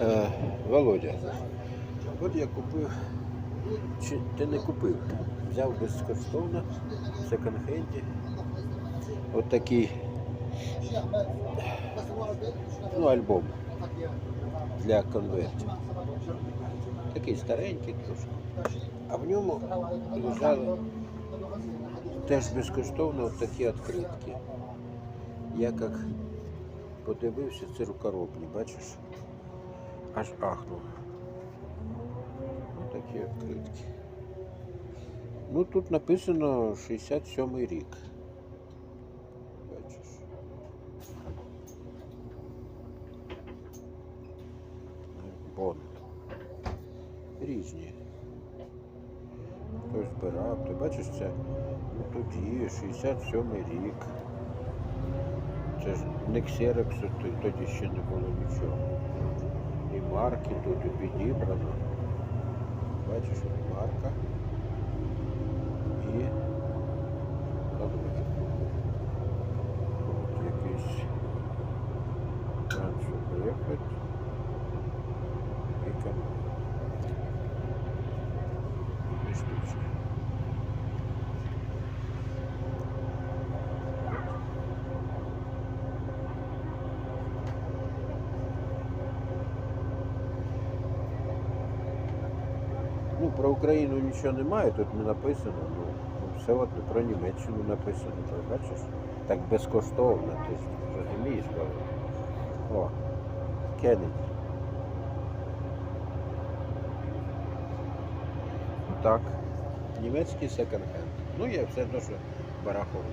Е, Володя, от я купив, чи ти не купив, взяв безкоштовно в секонд-хенді. От ну, альбом для конвертів. Такий старенький трошки. А в ньому лежали теж безкоштовно от такі відкритки. Я як подивився, це рукоробні, бачиш? Аж ахнув. Ось такі відкритки. Ну тут написано 67 рік. Бачиш. Бонд. Різні. Хтось збирав, ти бачиш це? Ну тут є 67 рік. Це ж не ксероксу, тоді ще не було нічого. marca tudo, eu pedi para bate Vai te marca. E. Tudo bem. Aqui? Esse. Canto sobre Ну, про Україну нічого немає, тут не написано. Ну, ну, все одно про Німеччину написано, то бачиш? Так безкоштовно, ти розумієш? О, Кеннеді. Так. Німецький секонд-хенд. Ну, я все одно, що бараховий.